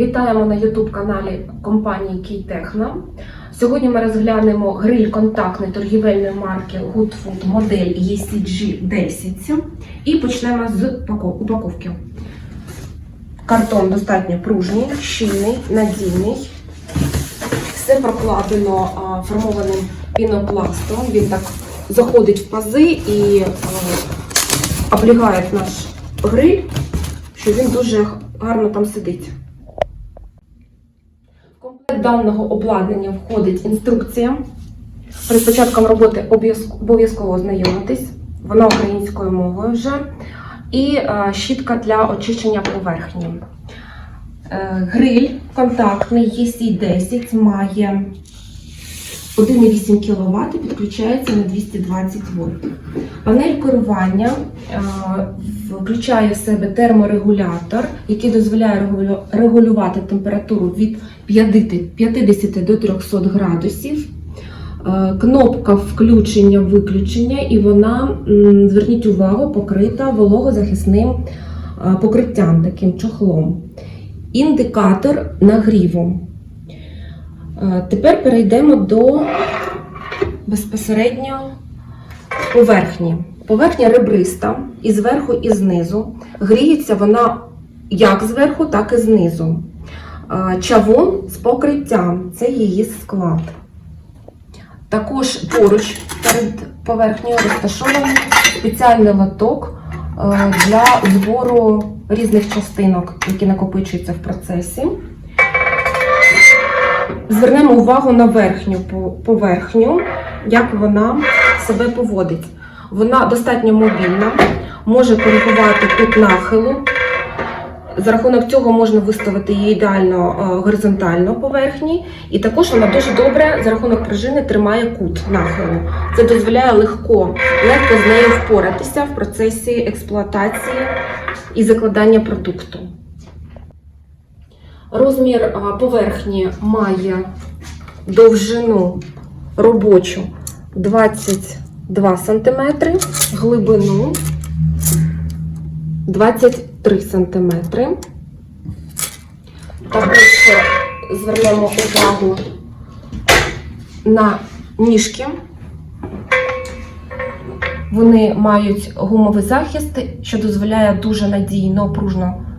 Вітаємо на youtube каналі компанії Кейтехна. Сьогодні ми розглянемо гриль контактний торгівельної марки Good Food модель E ECG 10 і почнемо з упаковки. Картон достатньо пружний, щільний, надійний. Все прокладено формованим пінопластом. Він так заходить в пази і а, облягає наш гриль, що він дуже гарно там сидить. Даного обладнання входить інструкція. Перед початком роботи обов'язково ознайомитись. Вона українською мовою вже. І е, щітка для очищення поверхні. Е, Гриль контактний EC10 має 1,8 кВт, підключається на 220 вольт. Панель керування е, включає в себе терморегулятор, який дозволяє регулювати температуру від 50 50 до 300 градусів. Е, Кнопка включення-виключення, і вона, зверніть увагу, покрита вологозахисним е, покриттям, таким чохлом. Індикатор нагріву. Е, Тепер перейдемо до безпосередньо поверхні. Поверхня ребриста і зверху, і знизу. Гріється вона як зверху, так і знизу. Е, Чавун з покриттям це її склад. Також поруч перед поверхнею розташований спеціальний лоток е, для збору різних частинок, які накопичуються в процесі. Звернемо увагу на верхню поверхню, як вона себе поводить. Вона достатньо мобільна, може коригувати кут нахилу. За рахунок цього можна виставити її ідеально е, горизонтально поверхні, і також вона дуже добре за рахунок пружини тримає кут нахилу. Це дозволяє легко, легко з нею впоратися в процесі експлуатації і закладання продукту. Розмір поверхні має довжину робочу 22 см, глибину 23 см. Також звернемо увагу на ніжки. Вони мають гумовий захист, що дозволяє дуже надійно, пружно